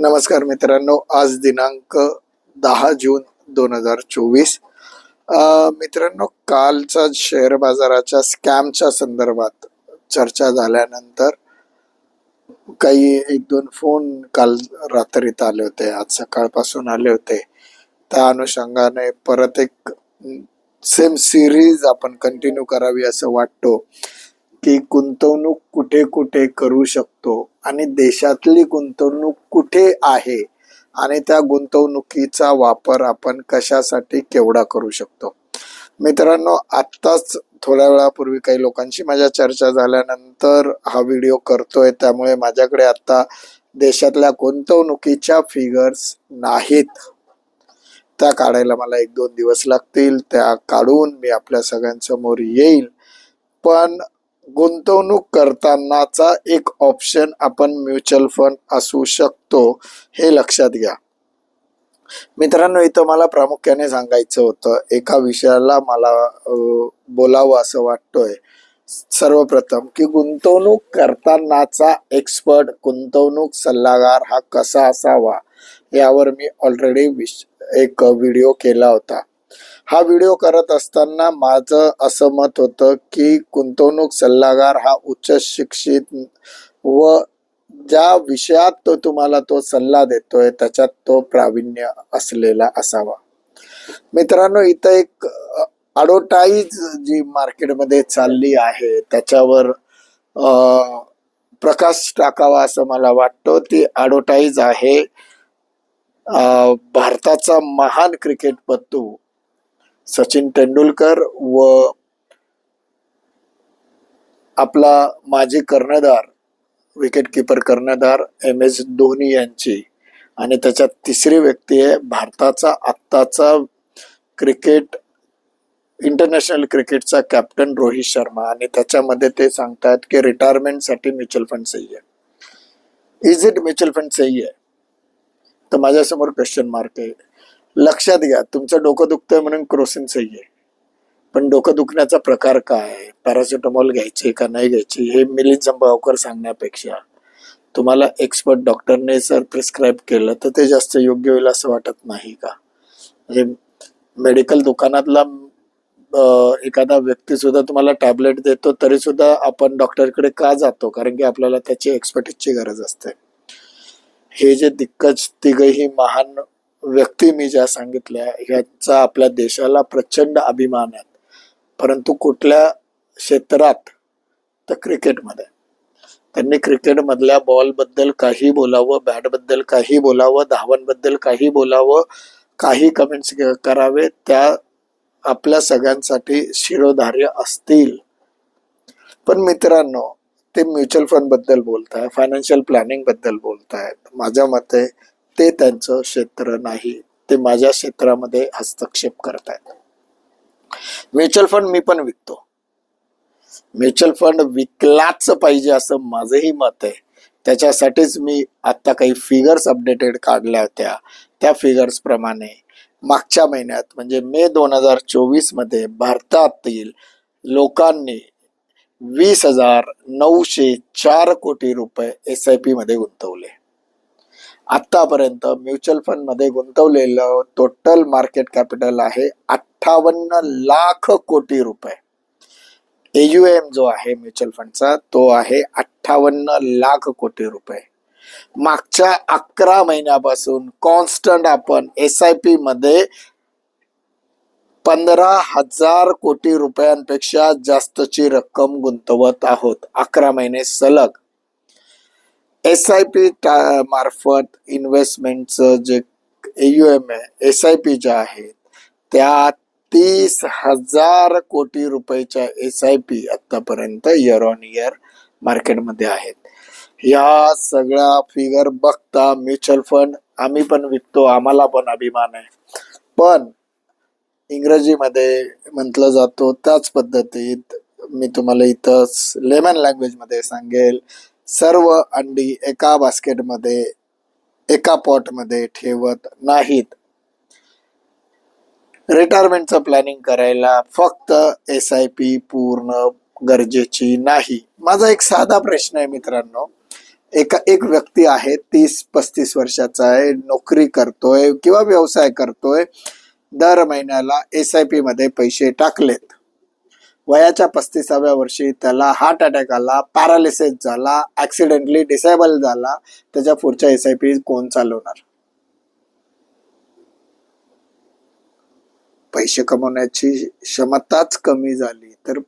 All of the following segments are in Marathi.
नमस्कार मित्रांनो आज दिनांक दहा जून दोन हजार चोवीस. मित्रांनो कालचा शेअर बाजाराच्या स्कॅमच्या संदर्भात चर्चा झाल्यानंतर काही एक दोन फोन काल रात्रीत आले होते आज सकाळपासून आले होते. त्या अनुषंगाने परत एक सेम सिरीज आपण कंटिन्यू करावी असं वाटतो. की गुंतवणूक कुठे कुठे करू शकतो आणि देशातली गुंतवणूक कुठे आहे आणि त्या गुंतवणुकीचा वापर आपण कशासाठी केवढा करू शकतो? मित्रांनो आत्ताच थोड्या वेळापूर्वी काही लोकांशी माझ्या चर्चा झाल्यानंतर हा व्हिडिओ करतोय त्यामुळे माझ्याकडे आता देशातल्या गुंतवणुकीच्या फिगर्स नाहीत. त्या काढायला मला एक दोन दिवस लागतील त्या काढून मी आपल्या सगळ्यांसमोर येईल. पण गुंतवणूक करतानाचा एक ऑप्शन आपण म्युच्युअल फंड असू शकतो हे लक्षात घ्या. मित्रांनो इथं मला प्रामुख्याने सांगायचं होतं एका विषयाला मला बोलावं असं वाटतोय. सर्वप्रथम की गुंतवणूक करतानाचा एक्सपर्ट गुंतवणूक सल्लागार हा कसा असावा यावर मी ऑलरेडी विश एक व्हिडिओ केला होता. हा व्हिडिओ करत असताना माझं असं मत होतं की गुंतवणूक सल्लागार हा उच्च शिक्षित व ज्या विषयात तो तुम्हाला तो सल्ला देतोय त्याच्यात तो प्रावीण्य असलेला असावा. मित्रांनो इथं एक अडोटाईज जी मार्केटमध्ये चालली आहे त्याच्यावर प्रकाश टाकावा असं मला वाटतं. ती अडोटाईज आहे भारताचा महान क्रिकेटपटू सचिन तेंडुलकर व आपला माजी कर्णधार विकेट किपर कर्णधार एम एस धोनी यांची. आणि त्याच्यात तिसरी व्यक्ती आहे भारताचा आत्ताचा क्रिकेट इंटरनॅशनल क्रिकेटचा कॅप्टन रोहित शर्मा. आणि त्याच्यामध्ये ते सांगतात की रिटायरमेंटसाठी म्युच्युअल फंड सही आहे इज इट म्युच्युअल फंड सही आहे तर माझ्यासमोर क्वेश्चन मार्क आहे. लक्षात घ्या तुमचं डोकं दुखतंय म्हणून क्रोसिन सही आहे पण डोकं दुखण्याचा प्रकार काय? आहे पॅरासिटामॉल घ्यायचे का नाही घ्यायची? हे मिलिंद जंबावकर सांगण्यापेक्षा. तुम्हाला एक्सपर्ट डॉक्टरने जर प्रिस्क्राईब केलं तर ते जास्त योग्य होईल असं वाटत नाही का? म्हणजे मेडिकल दुकानातला एखादा व्यक्ती सुद्धा तुम्हाला टॅबलेट देतो तरी सुद्धा आपण डॉक्टरकडे का जातो? कारण की आपल्याला त्याची एक्सपर्टीजची गरज असते. हे जे दिग्गज तिघही महान व्यक्ती मी ज्या सांगितल्या ह्याचा आपल्या देशाला प्रचंड अभिमान आहे. परंतु कुठल्या क्षेत्रात? तर क्रिकेटमध्ये. त्यांनी क्रिकेटमधल्या बॉलबद्दल काही बोलावं बॅटबद्दल काही बोलावं धावांबद्दल काही बोलावं काही कमेंट्स करावे त्या आपल्या सगळ्यांसाठी शिरोधार्य असतील. पण मित्रांनो ते म्युच्युअल फंडबद्दल बोलताय फायनान्शियल प्लॅनिंगबद्दल बोलतायत माझ्या मते ते त्यांचं क्षेत्र नाही. ते माझ्या क्षेत्रामध्ये हस्तक्षेप करतायत. म्युच्युअल फंड मी पण विकतो. म्युच्युअल फंड विकलाच पाहिजे असं माझंही मत आहे. त्याच्यासाठीच मी आता काही फिगर्स अपडेटेड काढल्या होत्या. त्या फिगर्स प्रमाणे मागच्या महिन्यात म्हणजे मे दोन हजार चोवीसमध्ये भारतातील लोकांनी वीस हजार नऊशे चार कोटी रुपये एस आय पी मध्ये गुंतवले. आतापर्यंत म्युच्युअल फंडमध्ये गुंतवलेलं टोटल मार्केट कॅपिटल आहे अठ्ठावन्न लाख कोटी रुपये. एम जो आहे म्युच्युअल फंडचा तो आहे अठ्ठावन्न लाख कोटी रुपये. मागच्या अकरा महिन्यापासून कॉन्स्टंट आपण एस आय पी मध्ये पंधरा हजार कोटी रुपयांपेक्षा जास्तची रक्कम गुंतवत आहोत. अकरा महिने सलग. एस आय पी मार्फत इन्व्हेस्टमेंटचं जे एम आहे एस आय पी ज्या आहेत त्या तीस हजार कोटी रुपयाच्या एस आय पी आतापर्यंत इयर ऑन इयर मार्केटमध्ये आहेत. या सगळ्या फिगर बघता म्युच्युअल फंड आम्ही पण विकतो आम्हाला पण अभिमान आहे. पण इंग्रजीमध्ये म्हटलं जातो त्याच पद्धतीत मी तुम्हाला इथं लेमन लँग्वेजमध्ये सांगेल. सर्व अंडी एका बास्केटमध्ये एका पॉटमध्ये ठेवत नाहीत. रिटायरमेंटचं प्लॅनिंग करायला फक्त एस आय पी पूर्ण गरजेची नाही. माझा एक साधा प्रश्न आहे मित्रांनो. एका एक व्यक्ती आहे तीस पस्तीस वर्षाचा आहे नोकरी करतोय किंवा व्यवसाय करतोय दर महिन्याला एस आय पी मध्ये पैसे टाकलेत. वयाच्या पस्तीसाव्या वर्षी त्याला हार्ट अटॅक आला पॅरालिसिस झाला ऍक्सिडेंटली डिसेबल झाला. त्याच्या पुढच्या एस आय पी कोण चालवणार? पैसे कमवण्याची क्षमताच कमी झाली. तर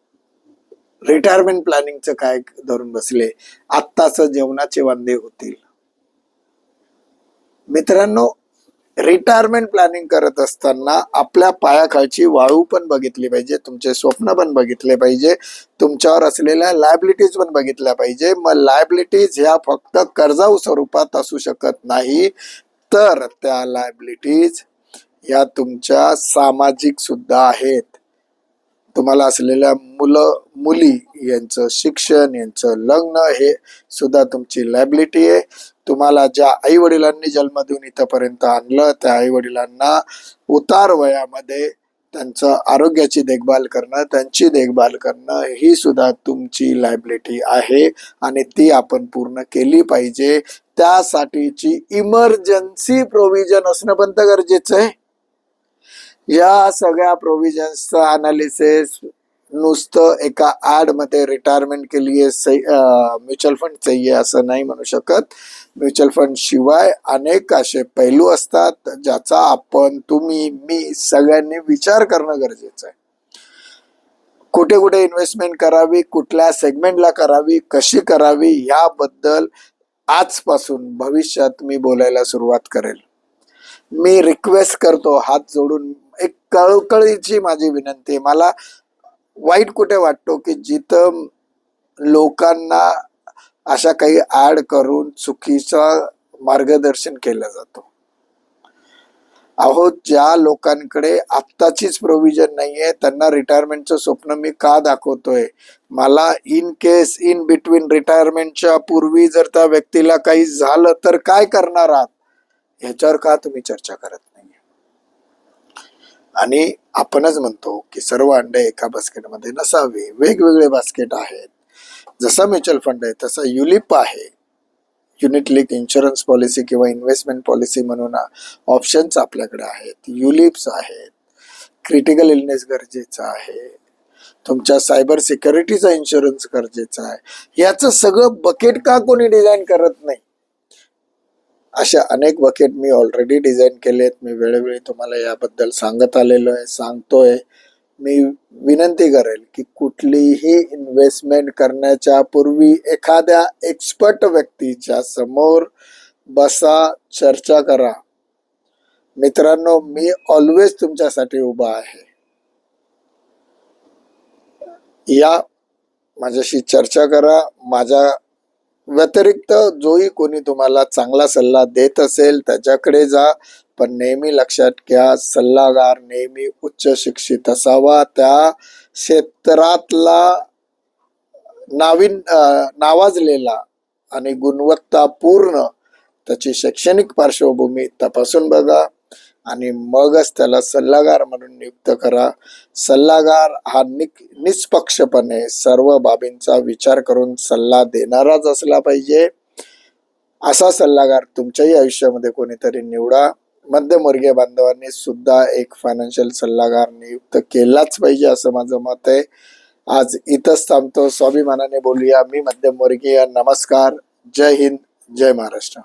रिटायरमेंट प्लॅनिंगचं काय धरून बसले? आत्ताच जेवणाचे वांदे होतील. मित्रांनो रिटायरमेंट प्लॅनिंग करत असताना आपल्या पायाखालची वाळू पण बघितली पाहिजे तुमचे स्वप्न पण बघितले पाहिजे तुमच्यावर असलेल्या लायबिलिटीज पण बघितल्या पाहिजे. मग लायबिलिटीज ह्या फक्त कर्जाऊ स्वरूपात असू शकत नाही तर त्या लायबिलिटीज या तुमच्या सामाजिक सुद्धा आहेत. तुम्हाला असलेल्या मुलं मुली यांचं शिक्षण यांचं लग्न हे सुद्धा तुमची लायबिलिटी आहे. तुम्हाला ज्या आई वडिलांनी जन्म देऊन इथंपर्यंत आणलं त्या आई वडिलांना उतार वयामध्ये त्यांचं आरोग्याची देखभाल करणं त्यांची देखभाल करणं ही सुद्धा तुमची लायबिलिटी आहे आणि ती आपण पूर्ण केली पाहिजे. त्यासाठीची इमर्जन्सी प्रोव्हिजन असणं पण तर गरजेचं आहे. या सगळ्या प्रोव्हिजन्सचं अनालिसिस नुसतं एका ऍडमध्ये रिटायरमेंट के लिए म्युच्युअल फंड चाहिए असं नाही म्हणू शकत. म्युच्युअल फंड शिवाय अनेक असे पैलू असतात ज्याचा आपण तुम्ही मी सगळ्यांनी विचार करणं गरजेचं आहे. कुठे कुठे इन्व्हेस्टमेंट करावी कुठल्या सेगमेंटला करावी कशी करावी याबद्दल आजपासून भविष्यात मी बोलायला सुरुवात करेल. मी रिक्वेस्ट करतो हात जोडून एक कळकळीची माझी विनंती आहे. मला वाईट कुठे वाटतो की जिथं लोकांना अशा काही ऍड करून चुकीचं मार्गदर्शन केलं जातो. अहो ज्या लोकांकडे आत्ताचीच प्रोव्हिजन नाहीये त्यांना रिटायरमेंटचं स्वप्न मी का दाखवतोय? मला इन केस इन बिटवीन रिटायरमेंटच्या पूर्वी जर त्या व्यक्तीला काही झालं तर काय करणार आहात? ह्याच्यावर का तुम्ही चर्चा करत आणि आपणच म्हणतो की सर्व अंडे एका बास्केटमध्ये नसावे. वेगवेगळे बास्केट आहेत. जसा म्युच्युअल फंड आहे तसा युलिप आहे. युनिट लिंक इन्शुरन्स पॉलिसी किंवा इन्व्हेस्टमेंट पॉलिसी म्हणून ऑप्शन्स आपल्याकडे आहेत. युलिप्स आहेत. क्रिटिकल इलनेस गरजेचं आहे. तुमच्या सायबर सिक्युरिटीचा इन्शुरन्स गरजेचा आहे. याचं सगळं बकेट का कोणी डिझाईन करत नाही? अशा अनेक बकेट मी ऑलरेडी डिझाईन केलेत. मी वेळोवेळी तुम्हाला याबद्दल सांगत आलेलो आहे सांगतोय. मी विनंती करेल की कुठलीही इन्व्हेस्टमेंट करण्याच्या पूर्वी एखाद्या एक्सपर्ट व्यक्तीच्या समोर बसा चर्चा करा. मित्रांनो मी ऑलवेज तुमच्यासाठी उभा आहे. या माझ्याशी चर्चा करा. माझ्या व्यतिरिक्त जोही कोणी तुम्हाला चांगला सल्ला देत असेल त्याच्याकडे जा. पण नेहमी लक्षात घ्या सल्लागार नेहमी उच्च शिक्षित असावा. त्या क्षेत्रातला नावीन नावाजलेला आणि गुणवत्तापूर्ण त्याची शैक्षणिक पार्श्वभूमी तपासून बघा. आणि मगच त्याला सल्लागार म्हणून नियुक्त करा. सल्लागार हा निक निष्पक्षपणे सर्व बाबींचा विचार करून सल्ला देणाराच असला पाहिजे. असा सल्लागार तुमच्याही आयुष्यामध्ये कोणीतरी निवडा. मध्यमवर्गीय बांधवांनी सुद्धा एक फायनान्शियल सल्लागार नियुक्त केलाच पाहिजे असं माझं मत आहे. आज इथंच थांबतो. स्वाभिमानाने बोलूया. मी मध्यमवर्गीय. नमस्कार. जय हिंद. जय महाराष्ट्र.